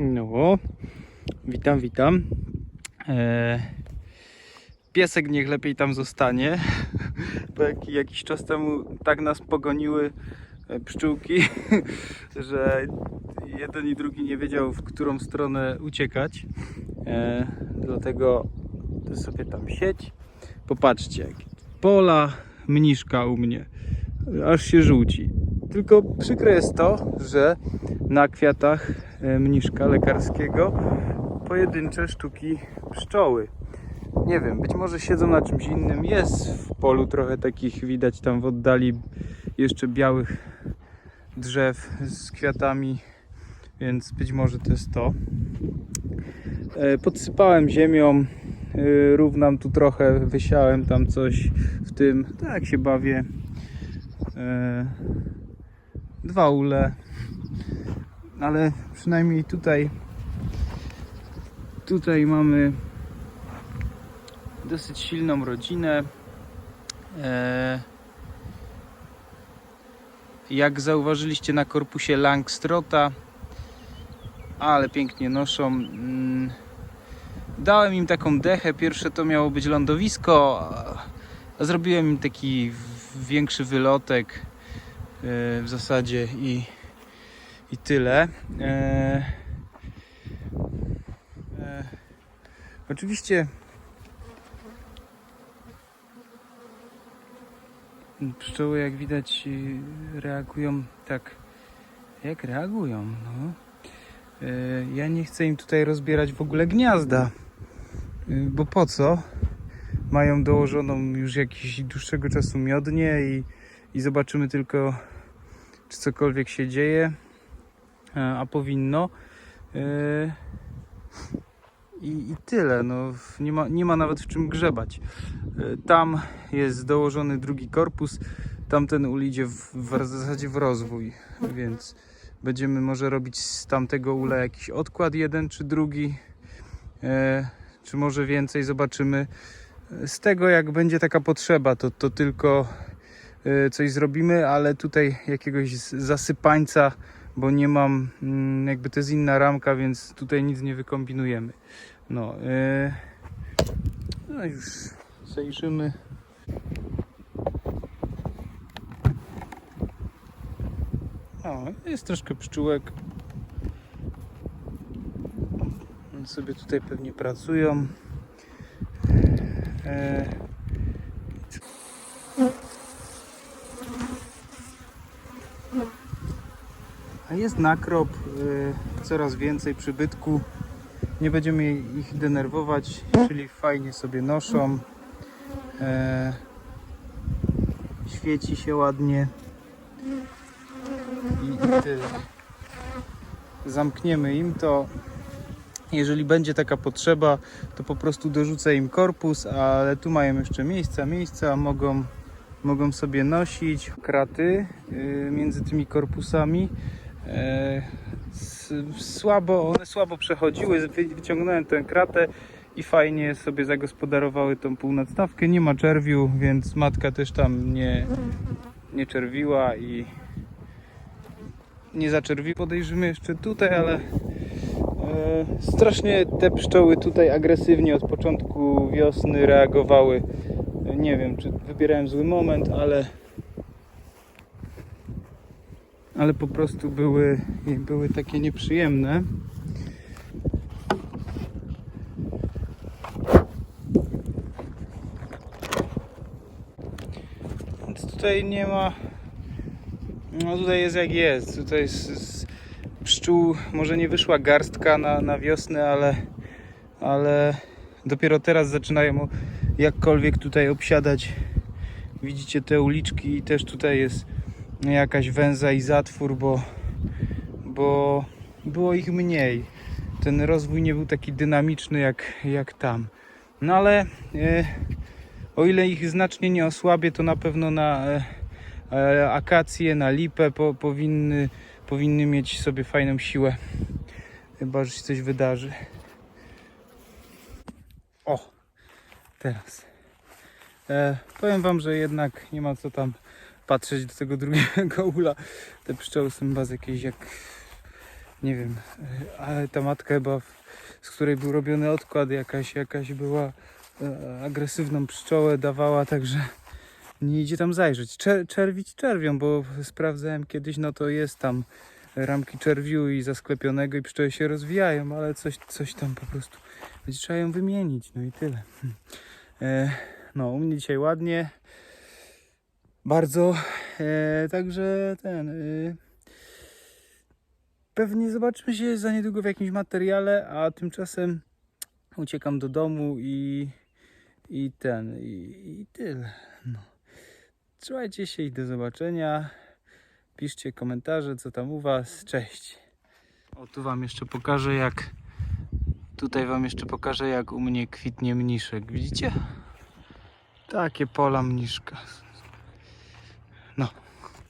No, witam, witam. E, piesek niech lepiej tam zostanie, bo jak, jakiś czas temu tak nas pogoniły e, pszczółki, że jeden i drugi nie wiedział w którą stronę uciekać. E, dlatego sobie tam sieć. Popatrzcie, pola mniszka u mnie. Aż się żółci. Tylko przykre jest to, że na kwiatach e, mniszka lekarskiego pojedyncze sztuki pszczoły. Nie wiem, być może siedzą na czymś innym. Jest w polu trochę takich widać tam w oddali jeszcze białych drzew z kwiatami, więc być może to jest to. E, Podsypałem ziemią, e, równam tu trochę, wysiałem tam coś w tym. Tak się bawię. Dwa ule, ale przynajmniej tutaj tutaj mamy dosyć silną rodzinę. E, Jak zauważyliście na korpusie Langstrota, ale pięknie noszą. Mm, Dałem im taką dechę. Pierwsze to miało być lądowisko, zrobiłem im taki większy wylotek w zasadzie i, i tyle. E, e, oczywiście pszczoły jak widać y, reagują tak jak reagują. No. E, ja nie chcę im tutaj rozbierać w ogóle gniazda, y, bo po co? Mają dołożoną już jakiś dłuższego czasu miodnie i i zobaczymy tylko, czy cokolwiek się dzieje, e, a powinno. E, I, I tyle, no, nie, ma, nie ma nawet w czym grzebać. E, Tam jest dołożony drugi korpus, tamten ul idzie w, w zasadzie w rozwój, więc będziemy może robić z tamtego ula jakiś odkład jeden czy drugi, e, czy może więcej, zobaczymy. Z tego jak będzie taka potrzeba, to, to tylko coś zrobimy, ale tutaj jakiegoś zasypańca, bo nie mam, mm, jakby to jest inna ramka, więc tutaj nic nie wykombinujemy. No, y, no już zajrzymy. O, jest troszkę pszczółek. One sobie tutaj pewnie pracują. E, A jest nakrop, y, coraz więcej przybytku. Nie będziemy ich denerwować, czyli fajnie sobie noszą. E, świeci się ładnie. I, tyle. Zamkniemy im to. Jeżeli będzie taka potrzeba, to po prostu dorzucę im korpus, ale tu mają jeszcze miejsca, miejsca, mogą, mogą sobie nosić kraty y, między tymi korpusami. E, słabo, one słabo przechodziły, wy- wyciągnąłem tę kratę i fajnie sobie zagospodarowały tą półnadstawkę. Nie ma czerwiu, więc matka też tam nie, nie czerwiła i nie zaczerwi. Podejrzymy jeszcze tutaj, ale e, strasznie te pszczoły tutaj agresywnie od początku wiosny reagowały. Nie wiem, czy wybierałem zły moment, ale ale po prostu były, były takie nieprzyjemne. Więc tutaj nie ma. No tutaj jest jak jest. Tutaj jest, z pszczół może nie wyszła garstka na, na wiosnę, ale, ale dopiero teraz zaczynają jakkolwiek tutaj obsiadać. Widzicie te uliczki i też tutaj jest jakaś węza i zatwór, bo, bo było ich mniej. Ten rozwój nie był taki dynamiczny jak, jak tam. No ale e, o ile ich znacznie nie osłabię, to na pewno na e, e, akacje, na lipę po, powinny, powinny mieć sobie fajną siłę. Chyba, że się coś wydarzy. O, teraz. E, powiem Wam, że jednak nie ma co tam patrzeć do tego drugiego ula. Te pszczoły są chyba z jakiejś jak nie wiem, e, ale ta matka chyba, z której był robiony odkład jakaś, jakaś była e, agresywną pszczołę dawała, także nie idzie tam zajrzeć. Czer, czerwić czerwią, bo sprawdzałem kiedyś, no to jest tam ramki czerwiu i zasklepionego i pszczoły się rozwijają, ale coś, coś tam po prostu będzie trzeba ją wymienić, no i tyle. Hm. E, no, u mnie dzisiaj ładnie, bardzo, e, także ten... E, pewnie zobaczymy się za niedługo w jakimś materiale, a tymczasem uciekam do domu i, i ten, i, i tyle. No. Trzymajcie się i do zobaczenia. Piszcie komentarze, co tam u Was. Cześć. O, tu Wam jeszcze pokażę, jak. Tutaj Wam jeszcze pokażę, jak u mnie kwitnie mniszek. Widzicie? Takie pola mniszka.